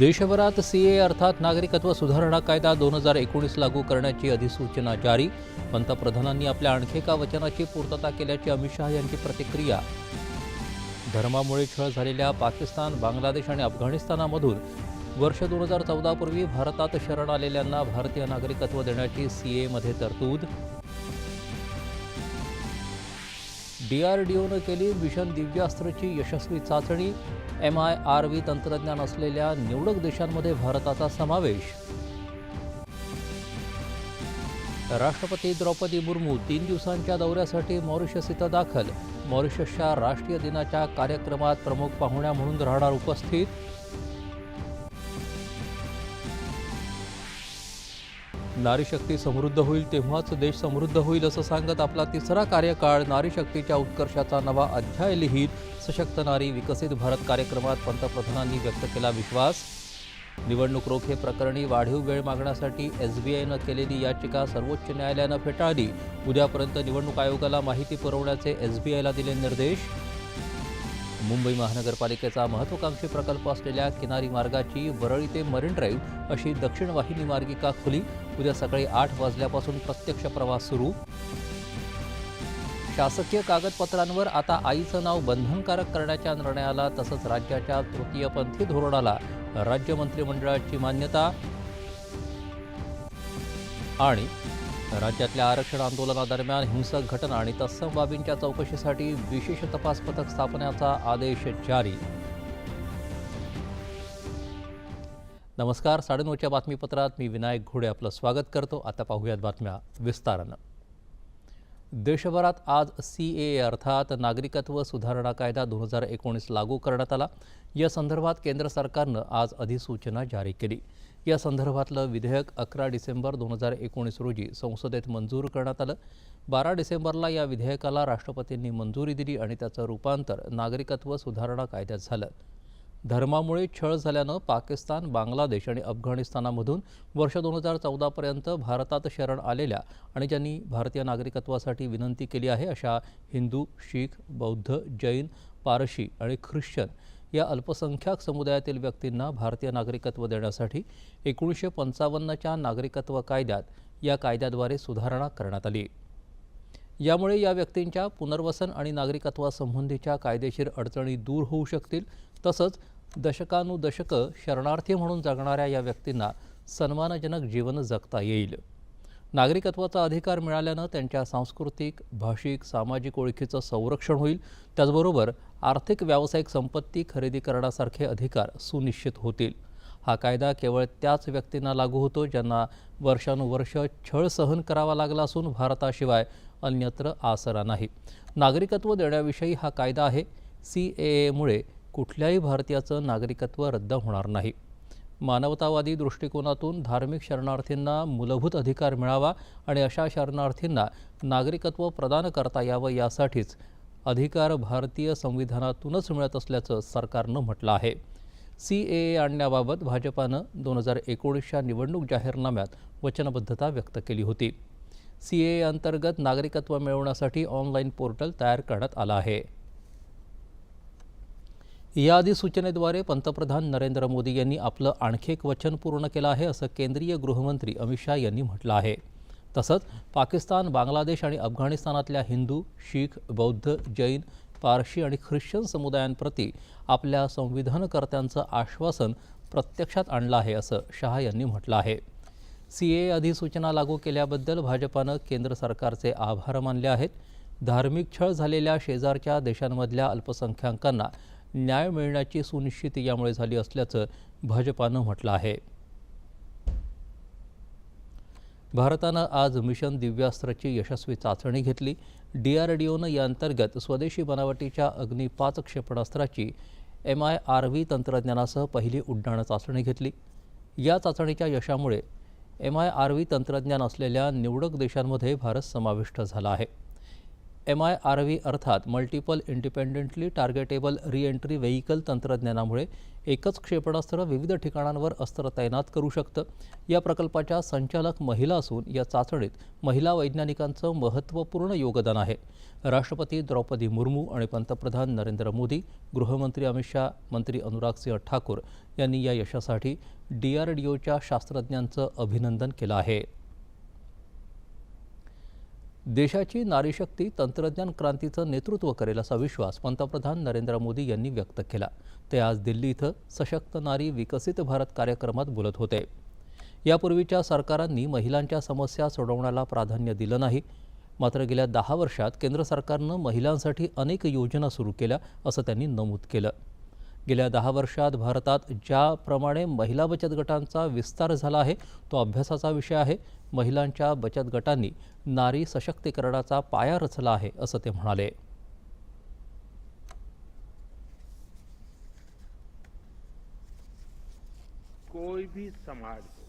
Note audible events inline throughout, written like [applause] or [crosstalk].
देशभरात सीए अर्थात नागरिकत्व सुधारणा कायदा दोन हजार एकोणीस लागू करण्याची अधिसूचना जारी. पंतप्रधानांनी आपल्या आणखी एका वचनाची पूर्तता केल्याची अमित शहा यांची प्रतिक्रिया. धर्मामुळे छळ झालेल्या पाकिस्तान बांगलादेश आणि अफगाणिस्तानामधून वर्ष दोन हजार चौदापूर्वी भारतात शरण आलेल्यांना भारतीय नागरिकत्व देण्याची सीएमध्ये तरतूद. डीआरडीओनं केली मिशन दिव्यास्त्रची यशस्वी चाचणी. एम आय आर व्ही तंत्रज्ञान असलेल्या निवडक देशांमध्ये भारताचा समावेश. राष्ट्रपती द्रौपदी मुर्मू तीन दिवसांच्या दौऱ्यासाठी मॉरिशस इथं दाखल. मॉरिशसच्या राष्ट्रीय दिनाच्या कार्यक्रमात प्रमुख पाहुण्या म्हणून राहणार उपस्थित नारीशक्ती समृद्ध होईल तेव्हाच देश समृद्ध होईल असं सांगत आपला तिसरा कार्यकाळ नारीशक्तीच्या उत्कर्षाचा नवा अध्याय लिहित सशक्त नारी विकसित भारत कार्यक्रमात पंतप्रधानांनी व्यक्त केला विश्वास. निवडणूक रोखे प्रकरणी वाढीव वेळ मागण्यासाठी एसबीआयनं केलेली याचिका सर्वोच्च न्यायालयानं फेटाळली. उद्यापर्यंत निवडणूक आयोगाला माहिती पुरवण्याचे एसबीआयला दिले निर्देश. मुंबई महानगरपालिकेचा महत्वाकांक्षी प्रकल्प असलेल्या किनारी मार्गाची वरळी ते मरीन ड्राईव्ह अशी दक्षिण वाहिनी मार्गिका खुली. उद्या सकाळी आठ वाजल्यापासून प्रत्यक्ष प्रवास सुरू. शासकीय कागदपत्रांवर आता आईचं नाव बंधनकारक करण्याच्या निर्णयाला तसंच राज्याच्या तृतीयपंथी धोरणाला राज्य मंत्रिमंडळाची मान्यता. आणि राज्यातल्या आरक्षण आंदोलनादरम्यान हिंसक घटना आणि तत्सम बाबींच्या चौकशीसाठी विशेष तपास पथक स्थापण्याचा आदेश जारी. नमस्कार साडेनऊच्या बातमीपत्रात मी विनायक घोडे आपलं स्वागत करतो. आता पाहूयात बातम्या विस्तारानं. देशभरात आज सी ए अर्थात नागरिकत्व सुधारणा कायदा दोन हजार एकोणीस लागू करण्यात आला. या संदर्भात केंद्र सरकारनं आज अधिसूचना जारी केली. या संदर्भातलं विधेयक अकरा डिसेंबर दोन हजार एकोणीस रोजी संसदेत मंजूर करण्यात आलं. बारा डिसेंबरला या विधेयकाला राष्ट्रपतींनी मंजुरी दिली आणि त्याचं रूपांतर नागरिकत्व सुधारणा कायद्यात झालं. धर्मामुळे छळ झाल्यानं पाकिस्तान बांगलादेश आणि अफगाणिस्तानामधून वर्ष दोन हजार चौदापर्यंत भारतात शरण आलेल्या आणि ज्यांनी भारतीय नागरिकत्वासाठी विनंती केली आहे अशा हिंदू शीख बौद्ध जैन पारशी आणि ख्रिश्चन या अल्पसंख्याक समुदायातील व्यक्तींना भारतीय नागरिकत्व देण्यासाठी एकोणीसशे पंचावन्नच्या नागरिकत्व कायद्यात या कायद्याद्वारे सुधारणा करण्यात आली. यामुळे या व्यक्तींच्या पुनर्वसन आणि नागरिकत्वासंबंधीच्या कायदेशीर अडचणी दूर होऊ शकतील तसंच दशकानुदशकं शरणार्थी म्हणून जगणाऱ्या या व्यक्तींना सन्मानजनक जीवन जगता येईल. नागरिकत्वाचा अधिकार मिळाल्यानं त्यांच्या सांस्कृतिक भाषिक सामाजिक ओळखीचं संरक्षण होईल. त्याचबरोबर आर्थिक व्यावसायिक संपत्ती खरेदी करण्यासारखे अधिकार सुनिश्चित होतील. हा कायदा केवळ त्याच व्यक्तींना लागू होतो ज्यांना वर्षानुवर्ष छळ सहन करावा लागला असून भारताशिवाय अन्यत्र आसरा नाही. नागरिकत्व देण्याविषयी हा कायदा आहे. सी ए एमुळे कुठल्याही भारतीयाचं नागरिकत्व रद्द होणार नाही. मानवतावादी दृष्टिकोनातून धार्मिक शरणार्थींना मूलभूत अधिकार मिळावा आणि अशा शरणार्थींना नागरिकत्व प्रदान करता यावं यासाठीच अधिकार भारतीय संविधानातूनच मिळत असल्याचं सरकारनं म्हटलं आहे. सी ए ए आणण्याबाबत भाजपानं दोन हजार एकोणीसच्या निवडणूक जाहीरनाम्यात वचनबद्धता व्यक्त केली होती. सी ए अंतर्गत नागरिकत्व मिळवण्यासाठी ऑनलाईन पोर्टल तयार करण्यात आलं आहे. या अधिसूचनेद्वारे पंतप्रधान नरेंद्र मोदी यांनी आपलं आणखी एक वचन पूर्ण केलं आहे असं केंद्रीय गृहमंत्री अमित शाह यांनी म्हटलं आहे. तसंच पाकिस्तान बांगलादेश आणि अफगाणिस्तानातल्या हिंदू शीख बौद्ध जैन पारशी आणि ख्रिश्चन समुदायांप्रती आपल्या संविधानकर्त्यांचं आश्वासन प्रत्यक्षात आणलं आहे असं शहा यांनी म्हटलं आहे. सी ए अधिसूचना लागू केल्याबद्दल भाजपानं केंद्र सरकारचे आभार मानले आहेत. धार्मिक छळ झालेल्या शेजारच्या देशांमधल्या अल्पसंख्याकांना न्याय मिळण्याची सुनिश्चिती यामुळे झाली असल्याचं भाजपानं म्हटलं आहे. भारतानं आज मिशन दिव्यास्त्राची यशस्वी चाचणी घेतली. डी आर डी ओनं या अंतर्गत स्वदेशी बनावटीच्या अग्नी पाच क्षेपणास्त्राची एम आय आर व्ही तंत्रज्ञानासह पहिली उड्डाण चाचणी घेतली. या चाचणीच्या यशामुळे एम आय आर व्ही तंत्रज्ञान असलेल्या निवडक देशांमध्ये भारत समाविष्ट झाला आहे. एम आय आर व्ही अर्थात multiple independently targetable reentry entry तंत्रज्ञानामुळे एकच क्षेपणास्त्र विविध ठिकाणांवर अस्त्र तैनात करू शकतं. या प्रकल्पाच्या संचालक महिला असून या चाचणीत महिला वैज्ञानिकांचं महत्त्वपूर्ण योगदान आहे. राष्ट्रपती द्रौपदी मुर्मू आणि पंतप्रधान नरेंद्र मोदी गृहमंत्री अमित शाह मंत्री अनुराग सिंह ठाकूर यांनी या यशासाठी डी आर डी ओच्या शास्त्रज्ञांचं अभिनंदन केलं आहे. देशाची नारीशक्ती तंत्रज्ञान क्रांतीचं नेतृत्व करेल असा विश्वास पंतप्रधान नरेंद्र मोदी यांनी व्यक्त केला. ते आज दिल्ली इथं सशक्त नारी विकसित भारत कार्यक्रमात बोलत होते. यापूर्वीच्या सरकारांनी महिलांच्या समस्या सोडवण्याला प्राधान्य दिलं नाही. मात्र गेल्या दहा वर्षात केंद्र सरकारनं महिलांसाठी अनेक योजना सुरू केल्या असं त्यांनी नमूद केलं. गेल्या दहा वर्षात भारतात ज्याप्रमाणे महिला बचत गटांचा विस्तार झाला आहे तो अभ्यासाचा विषय आहे. महिलांच्या बचत गटांनी नारी सशक्तीकरणाचा पाया रचला आहे असं ते म्हणाले. कोई भी समाज को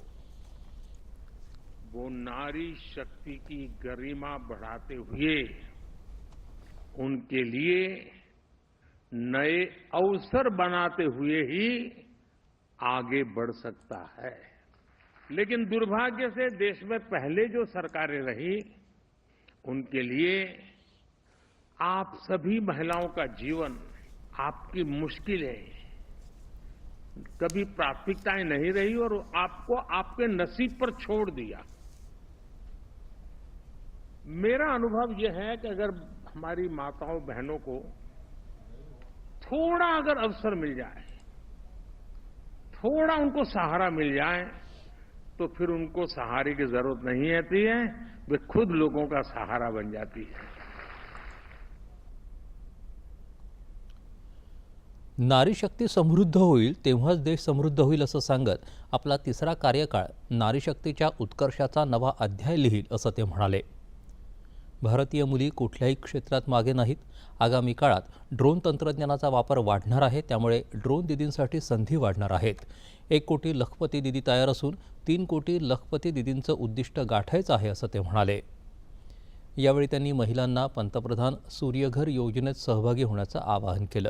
वो नारी शक्ति की गरिमा बढ़ाते हुए उनके लिए नए अवसर बनाते हुए ही आगे बढ़ सकता है। लेकिन दुर्भाग्य से देश में पहले जो सरकारें रही, उनके लिए आप सभी महिलाओं का जीवन, आपकी मुश्किलें कभी प्राथमिकताएँ नहीं रही और आपको आपके नसीब पर छोड़ दिया। मेरा अनुभव यह है कि अगर हमारी माताओं बहनों को थोड़ा अगर अवसर मिल जाए थोड़ा उनको सहारा मिल जाए तो फिर उनको सहारे की जरूरत नहीं आती है वे खुद लोगों का सहारा बन जाती है। नारी शक्ती समृद्ध होईल तेव्हाच देश समृद्ध होईल असं सांगत आपला तिसरा कार्यकाळ नारी शक्तीच्या उत्कर्षाचा नवा अध्याय लिहील असं ते म्हणाले. भारतीय मुली कुठल्याही क्षेत्रात मागे नाहीत. आगामी काळात ड्रोन तंत्रज्ञानाचा वापर वाढणार आहे त्यामुळे ड्रोन दिदींसाठी संधी वाढणार आहेत. एक कोटी लखपती दिदी तयार असून तीन कोटी लखपती दिदींचं उद्दिष्ट गाठायचं आहे असं ते म्हणाले. यावेळी त्यांनी महिलांना पंतप्रधान सूर्यघर योजनेत सहभागी होण्याचं आवाहन केलं.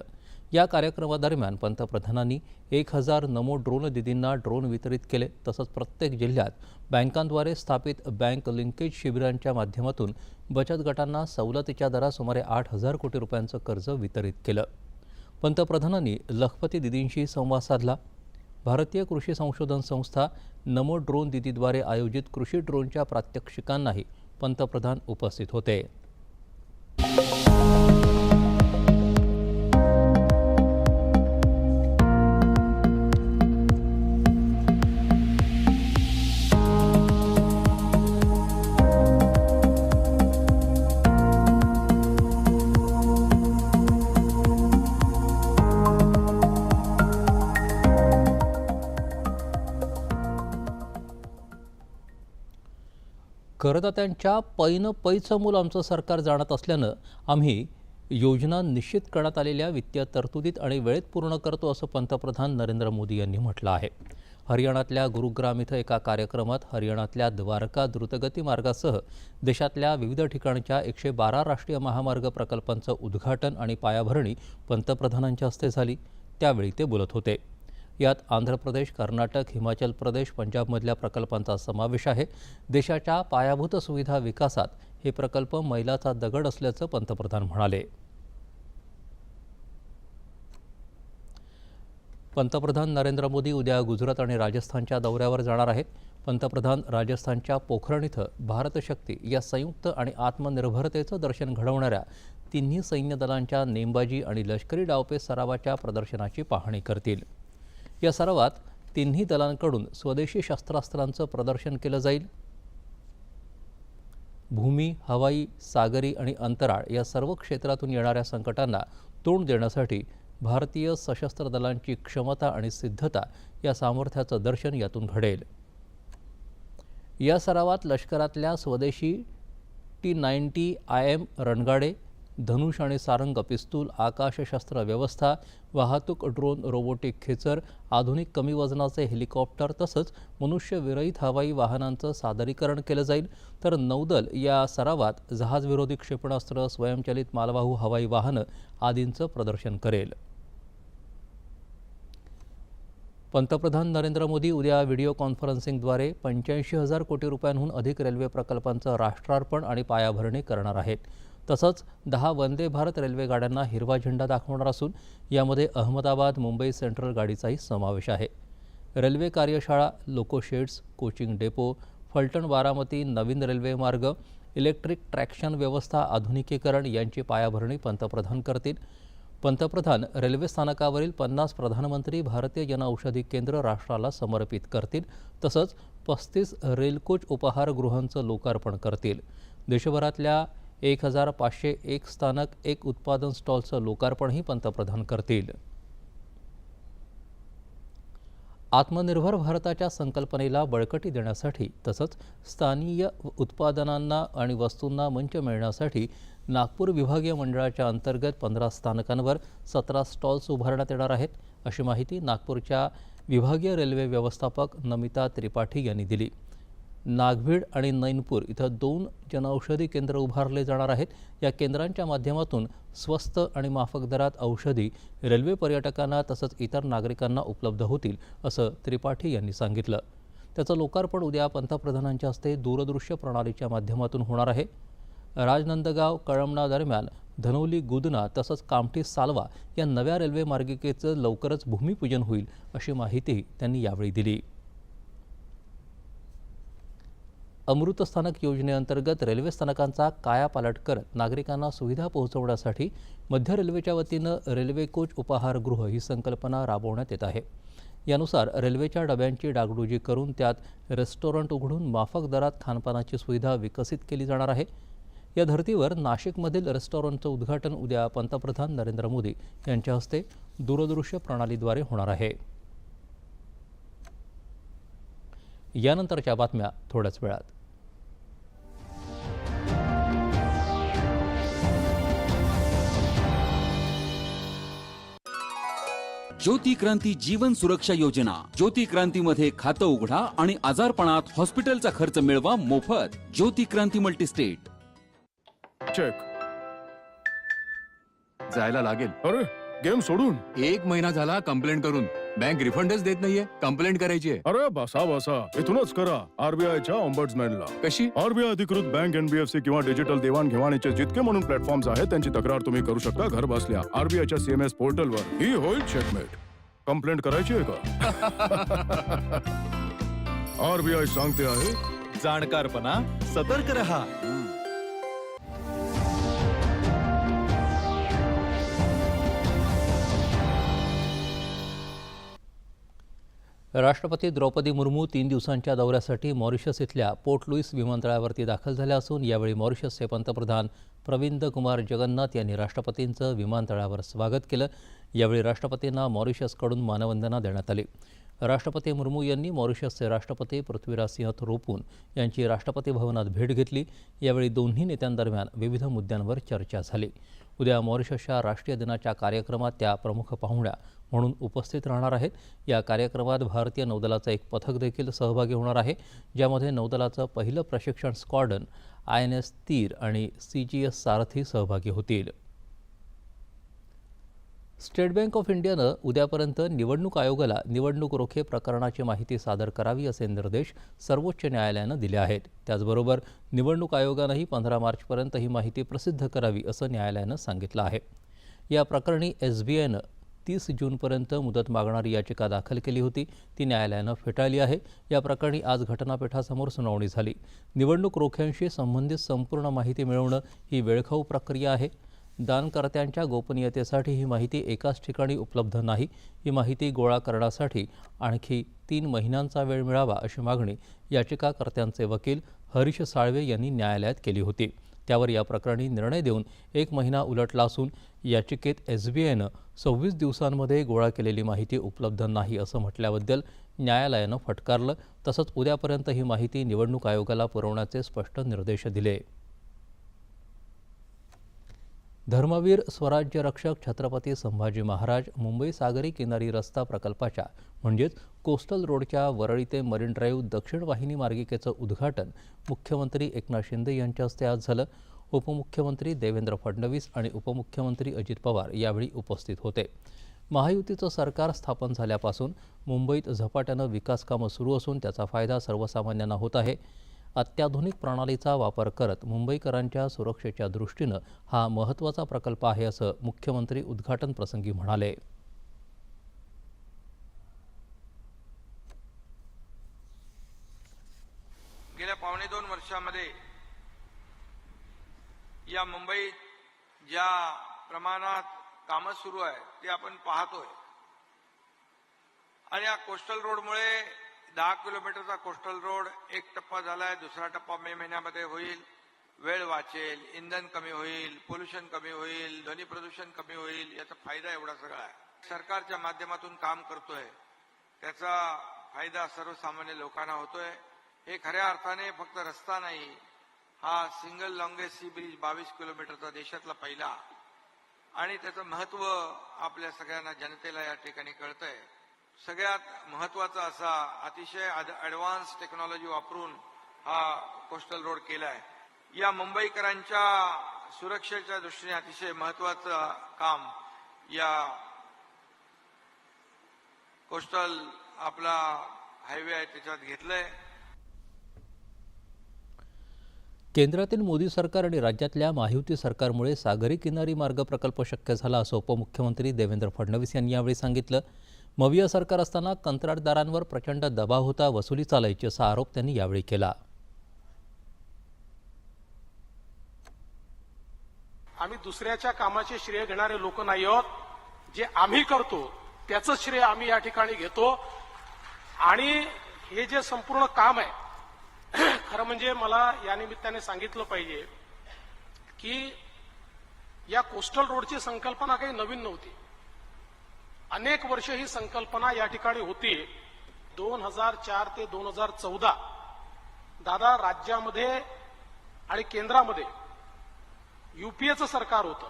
या कार्यक्रमादरम्यान पंतप्रधानांनी एक हजार नमो ड्रोन दिदींना ड्रोन वितरित केले तसंच प्रत्येक जिल्ह्यात बँकांद्वारे स्थापित बँक लिंकेज शिबिरांच्या माध्यमातून बचत गटांना सवलतीच्या दरात सुमारे आठ हजार कोटी रुपयांचं कर्ज वितरित केलं. पंतप्रधानांनी लखपती दिदींशी संवाद साधला. भारतीय कृषी संशोधन संस्था नमो ड्रोन दिदीद्वारे आयोजित कृषी ड्रोनच्या प्रात्यक्षिकांनाही पंतप्रधान उपस्थित होते. करदात्यांच्या पैनं पैचं मूल आमचं सरकार जाणत असल्यानं आम्ही योजना निश्चित करण्यात आलेल्या वित्तीय तरतुदीत आणि वेळेत पूर्ण करतो असं पंतप्रधान नरेंद्र मोदी यांनी म्हटलं आहे. हरियाणातल्या गुरुग्राम इथं एका कार्यक्रमात हरियाणातल्या द्वारका द्रुतगती मार्गासह देशातल्या विविध ठिकाणच्या एकशे बारा राष्ट्रीय महामार्ग प्रकल्पांचं उद्घाटन आणि पायाभरणी पंतप्रधानांच्या हस्ते झाली. त्यावेळी ते बोलत होते. यात आंध्र प्रदेश कर्नाटक हिमाचल प्रदेश पंजाबमधल्या प्रकल्पांचा समावेश आहे. देशाच्या पायाभूत सुविधा विकासात हे प्रकल्प मैलाचा दगड असल्याचं पंतप्रधान म्हणाले. पंतप्रधान नरेंद्र मोदी उद्या गुजरात आणि राजस्थानच्या दौऱ्यावर जाणार आहेत. पंतप्रधान राजस्थानच्या पोखरण इथं भारत शक्ती या संयुक्त आणि आत्मनिर्भरतेचं दर्शन घडवणाऱ्या तिन्ही सैन्य दलांच्या नेमबाजी आणि लष्करी डावपेच सरावाच्या प्रदर्शनाची पाहणी करतील. या सरावात तिन्ही दलांकडून स्वदेशी शस्त्रास्त्रांचं प्रदर्शन केलं जाईल. भूमी हवाई सागरी आणि अंतराळ या सर्व क्षेत्रातून येणाऱ्या संकटांना तोंड देण्यासाठी भारतीय सशस्त्र दलांची क्षमता आणि सिद्धता या सामर्थ्याचं दर्शन यातून घडेल. या सरावात लष्करातल्या स्वदेशी टी नाईन्टी आय एम रणगाडे धनुष आणि सारंग पिस्तूल आकाशशस्त्र व्यवस्था वाहतूक ड्रोन रोबोटिक खेचर आधुनिक कमी वजनाचे हेलिकॉप्टर तसंच मनुष्यविरहित हवाई वाहनांचं सादरीकरण केलं जाईल. तर नौदल या सरावात जहाजविरोधी क्षेपणास्त्र स्वयंचलित मालवाहू हवाई वाहनं आदींचं प्रदर्शन करेल. पंतप्रधान नरेंद्र मोदी उद्या व्हिडिओ कॉन्फरन्सिंगद्वारे पंच्याऐंशी हजार कोटी रुपयांहून अधिक रेल्वे प्रकल्पांचं राष्ट्रार्पण आणि पायाभरणी करणार आहेत. तसंच दहा वंदे भारत रेल्वे गाड्यांना हिरवा झेंडा दाखवणार असून यामध्ये अहमदाबाद मुंबई सेंट्रल गाडीचाही समावेश आहे. रेल्वे कार्यशाळा loco sheds coaching depot Phaltan Baramati नवीन रेल्वे मार्ग इलेक्ट्रिक ट्रॅक्शन व्यवस्था आधुनिकीकरण यांची पायाभरणी पंतप्रधान करतील. पंतप्रधान रेल्वे स्थानकावरील पन्नास प्रधानमंत्री भारतीय जनऔषधी केंद्र राष्ट्राला समर्पित करतील तसंच पस्तीस रेलकोच उपहारगृहांचं लोकार्पण करतील. देशभरातल्या एक हजार पाचशे एक स्थानक एक उत्पादन स्टॉलचं लोकार्पणही पंतप्रधान करतील. आत्मनिर्भर भारताच्या संकल्पनेला बळकटी देण्यासाठी तसंच स्थानीय उत्पादनांना आणि वस्तूंना मंच मिळण्यासाठी नागपूर विभागीय मंडळाच्या अंतर्गत पंधरा स्थानकांवर सतरा स्टॉल्स उभारण्यात येणार आहेत अशी माहिती नागपूरच्या विभागीय रेल्वे व्यवस्थापक नमिता त्रिपाठी यांनी दिली. नागभीड आणि नैनपूर इथं दोन जनऔषधी केंद्र उभारले जाणार आहेत. या केंद्रांच्या माध्यमातून स्वस्त आणि माफक दरात औषधी रेल्वे पर्यटकांना तसंच इतर नागरिकांना उपलब्ध होतील असं त्रिपाठी यांनी सांगितलं. त्याचं लोकार्पण उद्या पंतप्रधानांच्या हस्ते दूरदृश्य प्रणालीच्या माध्यमातून होणार आहे. राजनंदगाव कळमना दरम्यान धनोली गुदना तसंच कामठी सालवा या नव्या रेल्वे मार्गिकेचं लवकरच भूमिपूजन होईल अशी माहितीही त्यांनी यावेळी दिली. अमृत स्थानक योजनेअंतर्गत रेल्वे स्थानकांचा कायापालट करत नागरिकांना सुविधा पोहोचवण्यासाठी मध्य रेल्वेच्या वतीनं रेल्वे कोच उपाहारगृह ही संकल्पना राबवण्यात येत आहे. यानुसार रेल्वेच्या डब्यांची डागडुजी करून त्यात रेस्टॉरंट उघडून माफक दरात खानपानाची सुविधा विकसित केली जाणार आहे. या धर्तीवर नाशिकमधील रेस्टॉरंटचं उद्घाटन उद्या पंतप्रधान नरेंद्र मोदी यांच्या हस्ते दूरदृश्य प्रणालीद्वारे होणार आहे. यानंतरच्या बातम्या थोड्याच वेळात. ज्योती क्रांती जीवन सुरक्षा योजना. ज्योती क्रांतीमध्ये खातं उघडा आणि आजारपणात हॉस्पिटलचा खर्च मिळवा मोफत. ज्योती क्रांती मल्टीस्टेट. चेक जायला लागेल. अरे गेम सोडून. एक महिना झाला कंप्लेंट करून. बँक रिफंडच देत नाहीये. कंप्लेंट करायची आहे. अरे बसा बसा. इथूनच करा. आरबीआयच्या ऑम्बर्ड्समॅनला कशी? आरबीआय अधिकृत बँक एनबीएफसी किंवा डिजिटल देवाणघेवाणीचे जितके म्हणून प्लॅटफॉर्म्स आहेत त्यांची तक्रार तुम्ही करू शकता घर बसल्या आरबीआयच्या सीएमएस पोर्टलवर. ही होईल चेकमेट कंप्लेंट करायची आहे का? [laughs] आरबीआय सांगते आहे. जाणकारपणा सतर्क रहा. राष्ट्रपती द्रौपदी मुर्मू तीन दिवसांच्या दौऱ्यासाठी मॉरिशस इथल्या पोर्ट लुईस विमानतळावरती दाखल झाल्या असून यावेळी मॉरिशसचे पंतप्रधान प्रविंद कुमार जगन्नाथ यांनी राष्ट्रपतींचं विमानतळावर स्वागत केलं. यावेळी राष्ट्रपतींना मॉरिशसकडून मानवंदना देण्यात आली. राष्ट्रपती मुर्मू यांनी मॉरिशसचे राष्ट्रपती पृथ्वीराज सिंह थोरोपून यांची राष्ट्रपती भवनात भेट घेतली. यावेळी दोन्ही नेत्यांदरम्यान विविध मुद्द्यांवर चर्चा झाली. उद्या मॉरिशसच्या राष्ट्रीय दिनाच्या कार्यक्रमात त्या प्रमुख पाहुण्या म्हणून उपस्थित राहणार आहेत. या कार्यक्रमात भारतीय नौदलाचं एक पथक देखील सहभागी होणार आहे ज्यामध्ये नौदलाचं पहिलं प्रशिक्षण स्क्वॉडन आय एन एस तीर आणि सी जी एस सारथी सहभागी होतील. स्टेट बँक ऑफ इंडियानं उद्यापर्यंत निवडणूक आयोगाला निवडणूक रोखे प्रकरणाची माहिती सादर करावी असे निर्देश सर्वोच्च न्यायालयानं दिले आहेत. त्याचबरोबर निवडणूक आयोगानंही पंधरा मार्चपर्यंत ही माहिती प्रसिद्ध करावी असं न्यायालयानं सांगितलं आहे. या प्रकरणी एस बी आयनं तीस जूनपर्यंत मुदत मागणारी याचिका दाखल केली होती. ती न्यायालयानं फेटाळली आहे. या प्रकरणी आज घटनापीठासमोर सुनावणी झाली. निवडणूक रोख्यांशी संबंधित संपूर्ण माहिती मिळवणं ही वेळखाऊ प्रक्रिया आहे. दानकर्त्यांच्या गोपनीयतेसाठी ही माहिती एकाच ठिकाणी उपलब्ध नाही. ही माहिती गोळा करण्यासाठी आणखी तीन महिन्यांचा वेळ मिळावा अशी मागणी याचिकाकर्त्यांचे वकील हरीश साळवे यांनी न्यायालयात केली होती. त्यावर या प्रकरणी निर्णय देऊन एक महिना उलटला असून याचिकेत एस बी आयनं सव्वीस दिवसांमध्ये गोळा केलेली माहिती उपलब्ध नाही असं म्हटल्याबद्दल न्यायालयानं फटकारलं. तसंच उद्यापर्यंत ही माहिती निवडणूक आयोगाला पुरवण्याचे स्पष्ट निर्देश दिले. धर्मवीर स्वराज्य रक्षक छत्रपती संभाजी महाराज मुंबई सागरी किनारी रस्ता प्रकल्पाच्या म्हणजेच कोस्टल रोडच्या वरळी ते मरीन ड्राईव्ह दक्षिण वाहिनी मार्गिकेचं उद्घाटन मुख्यमंत्री एकनाथ शिंदे यांच्या हस्ते आज झालं. उपमुख्यमंत्री देवेंद्र फडणवीस आणि उपमुख्यमंत्री अजित पवार यावेळी उपस्थित होते. महायुतीचं सरकार स्थापन झाल्यापासून मुंबईत झपाट्यानं विकासकामं सुरू असून त्याचा फायदा सर्वसामान्यांना होत आहे. अत्याधुनिक प्रणालीचा वापर करत मुंबईकरांच्या सुरक्षेच्या दृष्टीनं हा महत्त्वाचा प्रकल्प आहे असं मुख्यमंत्री उद्घाटन प्रसंगी म्हणाले. गेल्या पावणे दोन वर्षामध्ये या मुंबईत ज्या प्रमाणात कामं सुरू आहे ते आपण पाहतोय. आणि या कोस्टल रोडमुळे दहा किलोमीटरचा कोस्टल रोड एक टप्पा झालाय दुसरा टप्पा मे महिन्यामध्ये होईल. वेळ वाचेल इंधन कमी होईल पोल्युशन कमी होईल ध्वनी प्रदूषण कमी होईल याचा फायदा एवढा सगळा आहे. सरकारच्या माध्यमातून काम करतोय. त्याचा फायदा सर्वसामान्य लोकांना होतोय. हे खऱ्या अर्थाने फक्त रस्ता नाही हा सिंगल लॉंगेस्ट सी ब्रिज बावीस किलोमीटरचा देशातला पहिला. आणि त्याचं महत्त्व आपल्या सगळ्यांना जनतेला या ठिकाणी कळतंय. सगळ्यात महत्त्वाचा असा अतिशय ऍडव्हान्स टेक्नॉलॉजी वापरून हा कोस्टल रोड केलाय. या मुंबईकरांच्या सुरक्षेच्या दृष्टीने अतिशय महत्वाचं काम या कोस्टल आपला हायवे आहे त्याच्यात घेतलंय. केंद्रातील मोदी सरकार आणि राज्यातल्या महायुती सरकारमुळे सागरी किनारी मार्ग प्रकल्प शक्य झाला असं उपमुख्यमंत्री देवेंद्र फडणवीस यांनी यावेळी सांगितलं. मविया सरकार असताना कंत्राटदारांवर प्रचंड दबाव होता वसुली चालायची असा आरोप त्यांनी यावेळी केला. आम्ही दुसऱ्याच्या कामाचे श्रेय घेणारे लोक नाही आहोत. जे आम्ही करतो त्याचं श्रेय आम्ही या ठिकाणी घेतो. आणि हे जे संपूर्ण काम आहे [clears throat] खरं म्हणजे मला या निमित्ताने सांगितलं पाहिजे की या कोस्टल रोडची संकल्पना काही नवीन नव्हती. अनेक वर्ष ही संकल्पना या ठिकाणी होती. दोन हजार चार ते दोन हजार चौदा दादा राज्यामध्ये आणि केंद्रामध्ये युपीएचं सरकार होतं.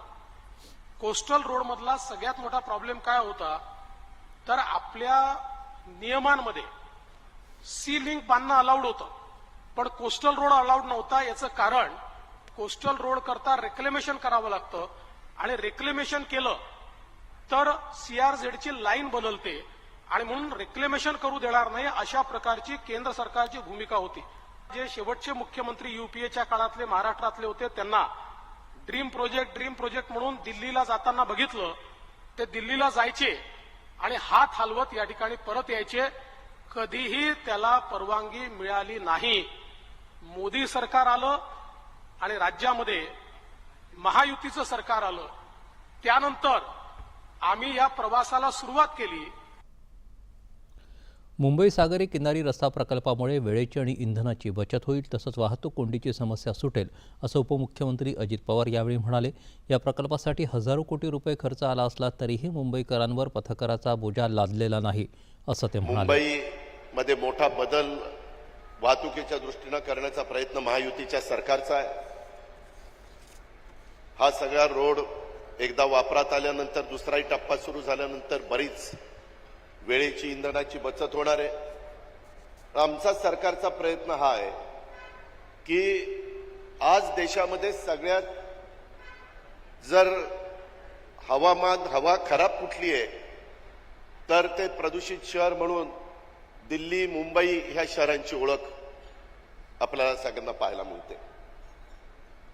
कोस्टल रोडमधला सगळ्यात मोठा प्रॉब्लेम काय होता? तर आपल्या नियमांमध्ये सी लिंक बांधणं अलाउड होतं. पण कोस्टल रोड अलाउड नव्हता याचं कारण कोस्टल रोड करता रेक्लेमेशन करावं लागतं. आणि रेक्लेमेशन केलं तर सीआरझेडची लाईन बदलते आणि म्हणून रिक्लेमेशन करू देणार नाही अशा प्रकारची केंद्र सरकारची भूमिका होती. जे शेवटचे मुख्यमंत्री युपीएच्या काळातले महाराष्ट्रातले होते त्यांना ड्रीम प्रोजेक्ट ड्रीम प्रोजेक्ट म्हणून दिल्लीला जाताना बघितलं. ते दिल्लीला जायचे आणि हात हलवत या ठिकाणी परत यायचे. कधीही त्याला परवानगी मिळाली नाही. मोदी सरकार आलं आणि राज्यामध्ये महायुतीचं सरकार आलं. त्यानंतर आम्ही या प्रवासाला सुरुवात केली. मुंबई सागरी किनारी रस्ता प्रकल्पामुळे वेळेची आणि इंधनाची बचत होईल तसंच वाहतूक कोंडीची समस्या सुटेल असं उपमुख्यमंत्री अजित पवार यावेळी म्हणाले. या प्रकल्पासाठी हजारो कोटी रुपये खर्च आला असला तरीही मुंबईकरांवर पथकराचा बोजा लादलेला नाही असं ते म्हणाले. मुंबईमध्ये मोठा बदल वाहतुकीच्या दृष्टीनं करण्याचा प्रयत्न महायुतीच्या सरकारचा आहे. हा सगळा रोड एकदा वापरात आल्यानंतर दुसराही टप्पा सुरू झाल्यानंतर बरीच वेळेची इंधनाची बचत होणार आहे. आमचा सरकारचा प्रयत्न हा आहे की आज देशामध्ये सगळ्यात जर हवामान हवा खराब कुठली आहे तर ते प्रदूषित शहर म्हणून दिल्ली मुंबई ह्या शहरांची ओळख आपल्याला सगळ्यांना पाहायला मिळते.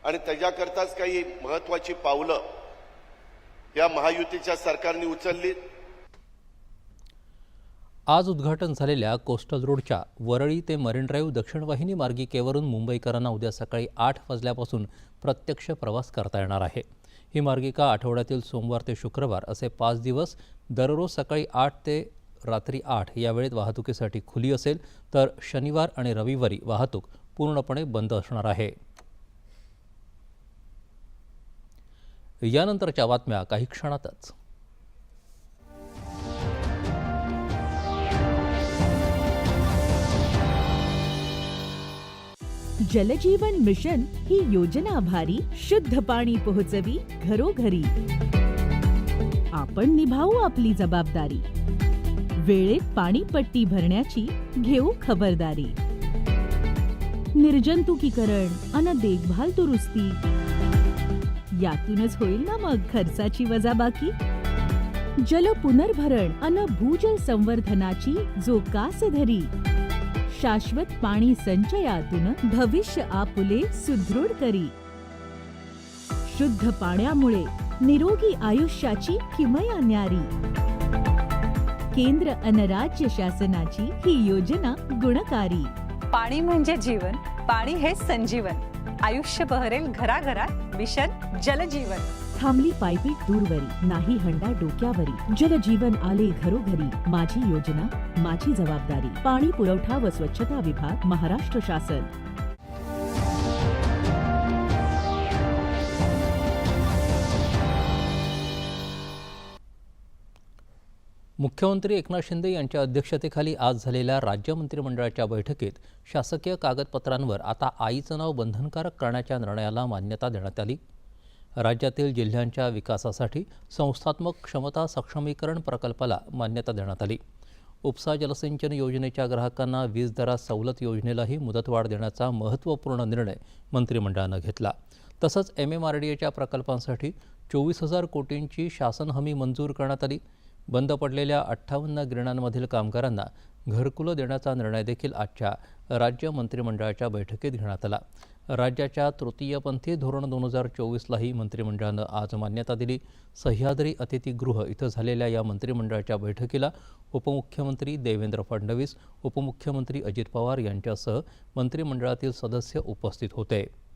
आणि त्याच्याकरताच काही महत्वाची पावलं या महायुतीच्या सरकारने उचलली. आज उद्घाटन झालेल्या कोस्टल रोडच्या वरळी ते मरीन ड्राईव्ह दक्षिण वाहिनी मार्गिकेवरून मुंबईकरांना उद्या सकाळी आठ वाजल्यापासून प्रत्यक्ष प्रवास करता येणार आहे. ही मार्गिका आठवड्यातील सोमवार ते शुक्रवार असे पाच दिवस दररोज सकाळी आठ ते रात्री आठ या वेळेत वाहतुकीसाठी खुली असेल तर शनिवार आणि रविवारी वाहतूक पूर्णपणे बंद असणार आहे. यानंतरच्या बातम्या काही क्षणातच. जलजीवन मिशन ही योजना भारी शुद्ध पाणी पोहोचवी घरोघरी. आपण निभावू आपली जबाबदारी. वेळेत पाणीपट्टी भरण्याची घेऊ खबरदारी. निर्जंतुकीकरण अन देखभाल दुरुस्ती. यातूनच होईल ना मग खर्चाची वजाबाकी? जल पुनर्भरण अन भूजल संवर्धनाची जो कास धरी शाश्वत पाणी संचयातून भविष्य आपुले सुदृढ करी. शुद्ध पाण्यामुळे निरोगी आयुष्याची किमया न्यारी. केंद्र अन राज्य शासनाची ही योजना गुणकारी. पाणी म्हणजे जीवन पाणी हे संजीवन. आयुष्य बहरेल घराघरात मिशन जलजीवन. थांबली पायपीट दूरवरी नाही हंडा डोक्यावरी. जलजीवन आले घरोघरी. माझी योजना माझी जबाबदारी. पाणी पुरवठा व स्वच्छता विभाग महाराष्ट्र शासन. मुख्यमंत्री एकनाथ शिंदे यांच्या अध्यक्षतेखाली आज झालेल्या राज्य मंत्रिमंडळाच्या बैठकीत शासकीय कागदपत्रांवर आता आईचं नाव बंधनकारक करण्याच्या निर्णयाला मान्यता देण्यात आली. राज्यातील जिल्ह्यांच्या विकासासाठी संस्थात्मक क्षमता सक्षमीकरण प्रकल्पाला मान्यता देण्यात आली. उपसा जलसिंचन योजनेच्या ग्राहकांना वीज दरात सवलत योजनेलाही मुदतवाढ देण्याचा महत्त्वपूर्ण निर्णय मंत्रिमंडळानं घेतला. तसंच एम एम आर डी एच्या प्रकल्पांसाठी चोवीस हजार कोटींची शासन हमी मंजूर करण्यात आली. बंद पडलेल्या अठ्ठावन्न गिरणांमधील कामगारांना घरकुलं देण्याचा निर्णय देखील आजच्या राज्य मंत्रिमंडळाच्या बैठकीत घेण्यात आला. राज्याच्या तृतीयपंथी धोरण दोन हजार चोवीसलाही मंत्रिमंडळानं आज मान्यता दिली. सह्याद्री अतिथीगृह इथं झालेल्या या मंत्रिमंडळाच्या बैठकीला उपमुख्यमंत्री देवेंद्र फडणवीस उपमुख्यमंत्री अजित पवार यांच्यासह मंत्रिमंडळातील सदस्य उपस्थित होते.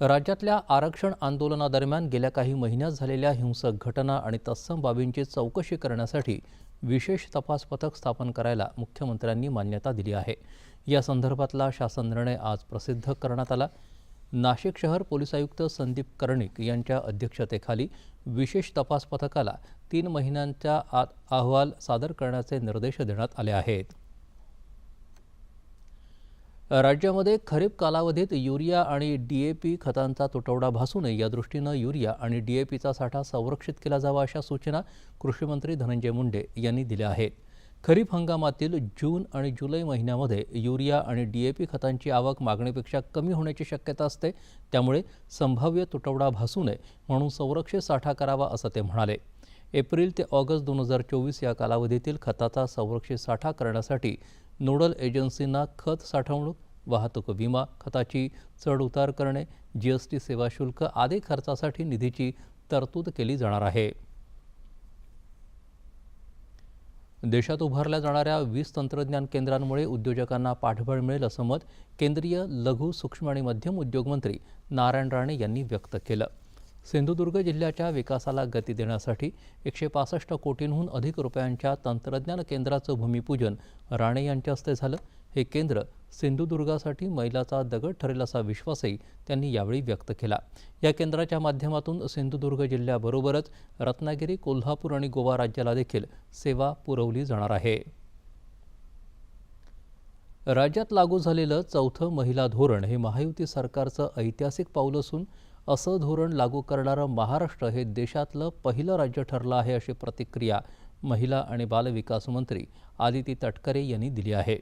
राज्यातल्या आरक्षण आंदोलनादरम्यान गेल्या काही महिन्यात झालेल्या हिंसक घटना आणि तत्सम बाबींची चौकशी करण्यासाठी विशेष तपास पथक स्थापन करायला मुख्यमंत्र्यांनी मान्यता दिली आहे. या संदर्भातला शासन निर्णय आज प्रसिद्ध करण्यात आला. नाशिक शहर पोलीस आयुक्त संदीप कर्णिक यांच्या अध्यक्षतेखाली विशेष तपास पथकाला तीन महिन्यांच्या आत अहवाल सादर करण्याचे निर्देश देण्यात आले आहेत. राज्यामध्ये खरीप कालावधीत युरिया आणि डीएपी खतांचा तुटवडा भासू नये या दृष्टीनं युरिया आणि डीएपीचा साठा संरक्षित केला जावा अशा सूचना कृषीमंत्री धनंजय मुंडे यांनी दिल्या आहेत. खरीप हंगामातील जून आणि जुलै महिन्यामध्ये युरिया आणि डीएपी खतांची आवक मागणीपेक्षा कमी होण्याची शक्यता असते त्यामुळे संभाव्य तुटवडा भासू नये म्हणून संरक्षित साठा करावा असं ते म्हणाले. एप्रिल ते ऑगस्ट दोन हजार चोवीस या कालावधीतील खताचा संरक्षित साठा करण्यासाठी नोडल एजन्सींना खत साठवणूक वाहतूक विमा खताची चढउतार करणे जी एस टी सेवा शुल्क आदी खर्चासाठी निधीची तरतूद केली जाणार आहे. देशात उभारल्या जाणाऱ्या वीस तंत्रज्ञान केंद्रांमुळे उद्योजकांना पाठबळ मिळेल असं मत केंद्रीय लघु सूक्ष्म आणि मध्यम उद्योग मंत्री नारायण राणे यांनी व्यक्त केलं. सिंधुदुर्ग जिल्ह्याच्या विकासाला गती देण्यासाठी एकशे पासष्ट कोटींहून अधिक रुपयांच्या तंत्रज्ञान केंद्राचं भूमिपूजन राणे यांच्या हस्ते झालं. हे केंद्र सिंधुदुर्गासाठी मैलाचा दगड ठरेल असा विश्वासही त्यांनी यावेळी व्यक्त केला. या केंद्राच्या माध्यमातून सिंधुदुर्ग जिल्ह्याबरोबरच रत्नागिरी कोल्हापूर आणि गोवा राज्याला देखील सेवा पुरवली जाणार आहे. राज्यात लागू झालेलं चौथं महिला धोरण हे महायुती सरकारचं ऐतिहासिक पाऊल असून असं धोरण लागू करणारं महाराष्ट्र हे देशातलं पहिलं राज्य ठरलं आहे अशी प्रतिक्रिया महिला आणि बालविकास मंत्री आदिती तटकरे यांनी दिली आहे.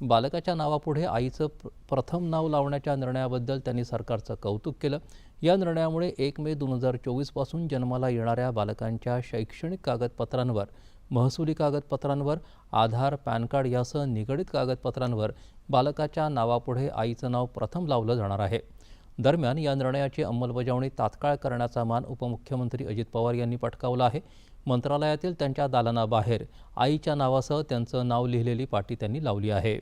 बालकाच्या नावापुढे आईचं प्र प्रथम नाव लावण्याच्या निर्णयाबद्दल त्यांनी सरकारचं कौतुक केलं. या निर्णयामुळे एक मे दोन हजार चोवीसपासून जन्माला येणाऱ्या बालकांच्या शैक्षणिक कागदपत्रांवर महसुली कागदपत्रांवर आधार पॅन कार्ड यासह निगडित कागदपत्रांवर बालकाच्या नावापुढे आईचं नाव प्रथम लावलं जाणार आहे. दरम्यान या निर्णयाची अंमलबजावणी तात्काळ करण्याचा मान उपमुख्यमंत्री अजित पवार यांनी पटकावला आहे. मंत्रालयातील त्यांच्या दालनाबाहेर आईच्या नावासह त्यांचं नाव लिहिलेली पाटी त्यांनी लावली आहे.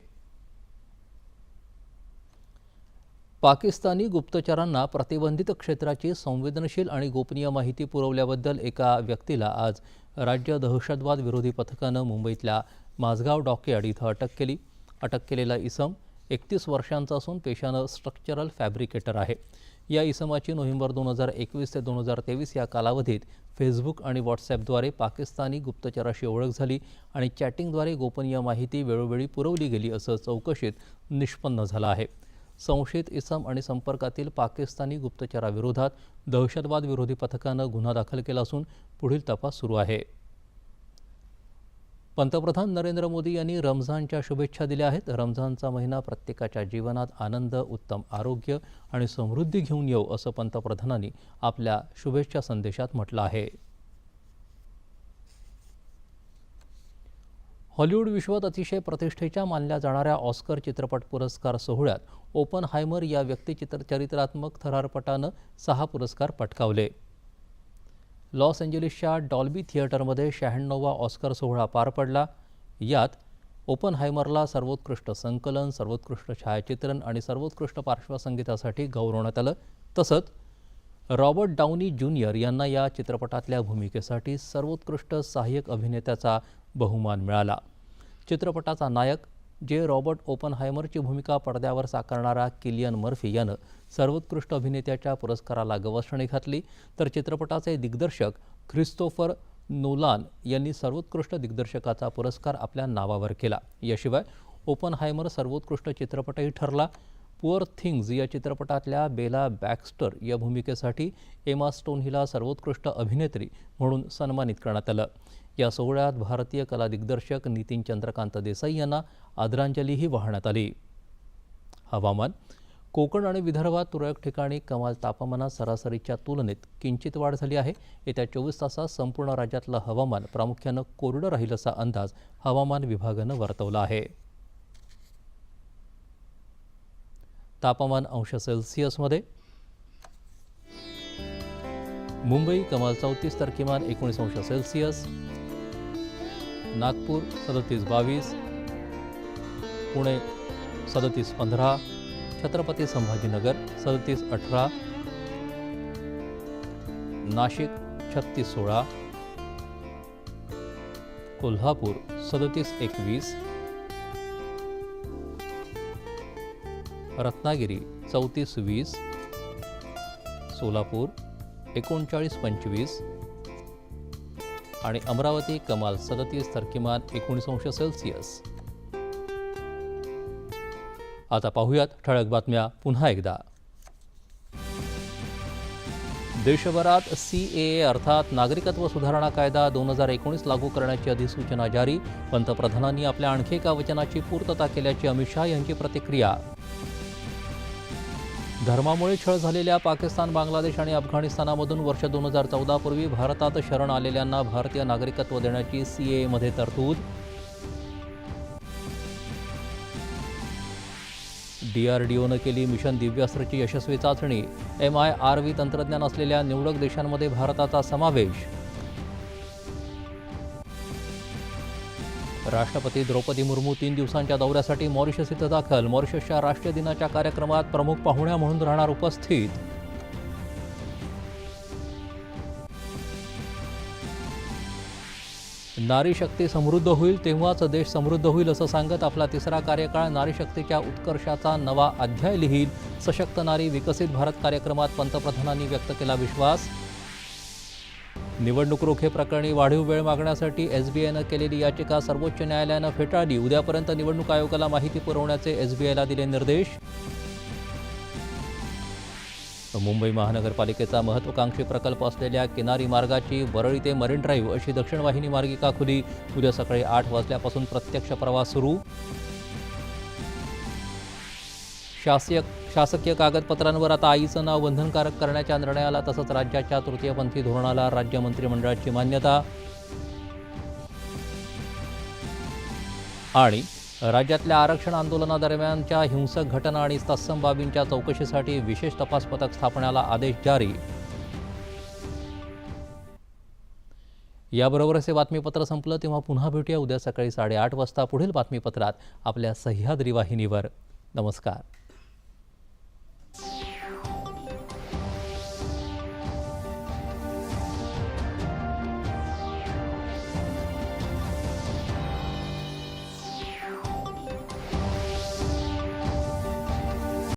पाकिस्तानी गुप्तचरांना प्रतिबंधित क्षेत्राची संवेदनशील आणि गोपनीय माहिती पुरवल्याबद्दल एका व्यक्तीला आज राज्य दहशतवाद विरोधी पथकानं मुंबईतल्या माझगाव डॉकयार्ड इथं अटक केली. अटक केलेला इसम एकतीस वर्षांचा असून पेशानं स्ट्रक्चरल फॅब्रिकेटर आहे. या इसमाची नोव्हेंबर दोन हजार एकवीस ते दोन हजार तेवीस या कालावधीत फेसबुक आणि व्हॉट्सॲपद्वारे पाकिस्तानी गुप्तचराशी ओळख झाली आणि चॅटिंगद्वारे गोपनीय माहिती वेळोवेळी पुरवली गेली असं चौकशीत निष्पन्न झालं आहे. संशयित इसम आणि संपर्कातील पाकिस्तानी गुप्तचराविरोधात दहशतवाद विरोधी पथकानं गुन्हा दाखल केला असून पुढील तपास सुरू आहे. पंतप्रधान नरेंद्र मोदी यांनी रमझानच्या शुभेच्छा दिल्या आहेत. रमझानचा महिना प्रत्येकाच्या जीवनात आनंद उत्तम आरोग्य आणि समृद्धी घेऊन येऊ असं पंतप्रधानांनी आपल्या शुभेच्छा संदेशात म्हटलं आहे. हॉलिवूड विश्वात अतिशय प्रतिष्ठेच्या मानल्या जाणाऱ्या ऑस्कर चित्रपट पुरस्कार सोहळ्यात ओपन हायमर या व्यक्तिचित्र चरित्रात्मक थरारपटानं सहा पुरस्कार पटकावले. लॉस एंजेलिसच्या डॉल्बी थिएटरमध्ये शहाण्णववा ऑस्कर सोहळा पार पडला. यात ओपन हायमरला सर्वोत्कृष्ट संकलन सर्वोत्कृष्ट छायाचित्रण आणि सर्वोत्कृष्ट पार्श्वसंगीतासाठी गौरवण्यात आलं. तसंच रॉबर्ट डाउनी ज्युनियर यांना या चित्रपटातल्या भूमिकेसाठी सर्वोत्कृष्ट सहाय्यक अभिनेत्याचा बहुमान मिळाला. चित्रपटाचा नायक जे रॉबर्ट ओपनहायमरची भूमिका पडद्यावर साकारणारा किलियन मर्फी यानं सर्वोत्कृष्ट अभिनेत्याच्या पुरस्काराला गवसणी घातली. तर चित्रपटाचे दिग्दर्शक ख्रिस्तोफर नोलान यांनी सर्वोत्कृष्ट दिग्दर्शकाचा पुरस्कार आपल्या नावावर केला. याशिवाय ओपन हायमर सर्वोत्कृष्ट चित्रपटही ठरला. पुअर थिंग्ज या चित्रपटातल्या बेला बॅक्स्टर या भूमिकेसाठी एमा स्टोन हिला सर्वोत्कृष्ट अभिनेत्री म्हणून सन्मानित करण्यात आलं. या सोहळ्यात भारतीय कला दिग्दर्शक नितीन चंद्रकांत देसाई यांना आदरांजलीही वाहण्यात आली. हवामान कोकण आणि विदर्भात तुरळक ठिकाणी कमाल तापमानात सरासरीच्या तुलनेत किंचित वाढ झाली आहे. येत्या चोवीस तासात संपूर्ण राज्यातलं हवामान प्रामुख्यानं कोरडं राहील असा अंदाज हवामान विभागानं वर्तवला आहे. तापमान अंश सेल्सिअसमध्ये मुंबई कमाल चौतीस तर किमान एकोणीस अंश सेल्सिअस नागपूर सदतीस बावीस पुणे सदतीस पंधरा छत्रपती संभाजीनगर सदतीस अठरा नाशिक छत्तीस सोळा कोल्हापूर सदतीस एकवीस रत्नागिरी चौतीस वीस सोलापूर एकोणचाळीस पंचवीस आणि अमरावती कमाल सदतीस तर किमान एकोणीस अंश सेल्सिअस. आता पाहूयात ठळक बातम्या पुन्हा एकदा. देशभरात सी ए अर्थात नागरिकत्व सुधारणा कायदा दोन हजार एकोणीस लागू करण्याची अधिसूचना जारी. पंतप्रधानांनी आपल्या आणखी एका वचनाची पूर्तता केल्याची अमित शहा यांची प्रतिक्रिया. धर्मामुळे छळ झालेल्या पाकिस्तान बांगलादेश आणि अफगाणिस्तानामधून वर्ष दोन हजार चौदापूर्वी भारतात शरण आलेल्यांना भारतीय नागरिकत्व देण्याची सीएमध्ये तरतूद. डीआरडीओनं केली मिशन दिव्यास्त्रची यशस्वी चाचणी. एम आय आर व्ही तंत्रज्ञान असलेल्या निवडक देशांमध्ये भारताचा समावेश. राष्ट्रपती द्रौपदी मुर्मू तीन दिवसांच्या दौऱ्यासाठी मॉरिशस इथं दाखल. मॉरिशसच्या राष्ट्रीय दिनाच्या कार्यक्रमात प्रमुख पाहुण्या म्हणून राहणार उपस्थित. नारी शक्ती समृद्ध होईल तेव्हाच देश समृद्ध होईल असं सांगत आपला तिसरा कार्यकाळ नारी शक्तीच्या उत्कर्षाचा नवा अध्याय लिहील. सशक्त नारी विकसित भारत कार्यक्रमात पंतप्रधानांनी व्यक्त केला विश्वास. निवडणूक रोखे प्रकरणी वाढीव वेळ मागण्यासाठी एसबीआयनं केलेली याचिका सर्वोच्च न्यायालयानं फेटाळली. उद्यापर्यंत निवडणूक आयोगाला माहिती पुरवण्याचे एसबीआयला दिले निर्देश. मुंबई महानगरपालिकेचा महत्वाकांक्षी प्रकल्प असलेल्या किनारी मार्गाची वरळी ते मरीन ड्राईव्ह अशी दक्षिण वाहिनी मार्गिका खुली. उद्या सकाळी आठ वाजल्यापासून प्रत्यक्ष प्रवास सुरू. शासकीय शासकीय कागदपत्रांवर आता आईचं नाव बंधनकारक करण्याच्या निर्णयाला तसंच राज्याच्या तृतीयपंथी धोरणाला राज्य मंत्रिमंडळाची मान्यता. आणि राज्यातल्या आरक्षण आंदोलनादरम्यानच्या हिंसक घटना आणि तत्सम बाबींच्या चौकशीसाठी विशेष तपास पथक स्थापण्याला आदेश जारी. याबरोबरच हे बातमीपत्र संपलं तेव्हा पुन्हा भेटूया उद्या सकाळी साडेआठ वाजता. पुढील बातमीपत्रात आपल्या सह्याद्री वाहिनीवर. नमस्कार.